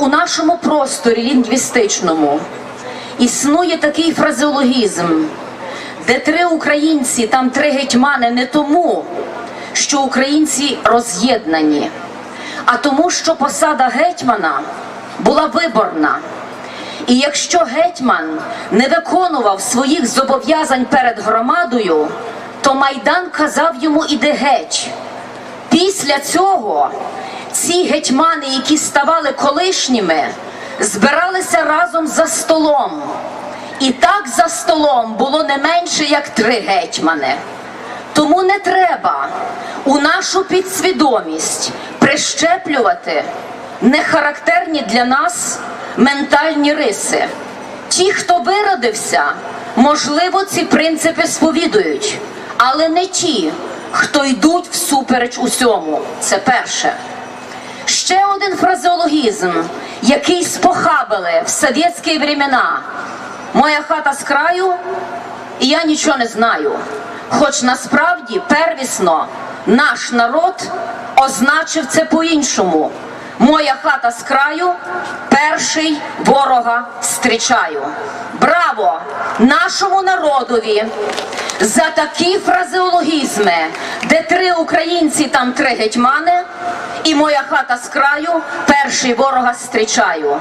У нашому просторі лінгвістичному існує такий фразеологізм, де три українці, там три гетьмани не тому, що українці роз'єднані, а тому, що посада гетьмана була виборна. І якщо гетьман не виконував своїх зобов'язань перед громадою, то майдан казав йому іди геть. Після цього ці гетьмани, які ставали колишніми, збиралися разом за столом. І так за столом було не менше як три гетьмани. Тому не треба у нашу підсвідомість прищеплювати нехарактерні для нас ментальні риси. Ті, хто виродився, можливо, ці принципи сповідують, але не ті, хто йдуть всупереч усьому. Це перше. Ще один фразеологізм, який спохабили в совєтські времена. Моя хата з краю, і я нічого не знаю. Хоч насправді первісно наш народ означив це по-іншому. Моя хата з краю, перший ворога зустрічаю. Браво нашому народові за такі фразеологізми, де три українці, там три гетьмани, і моя хата з краю, перший ворога зустрічаю.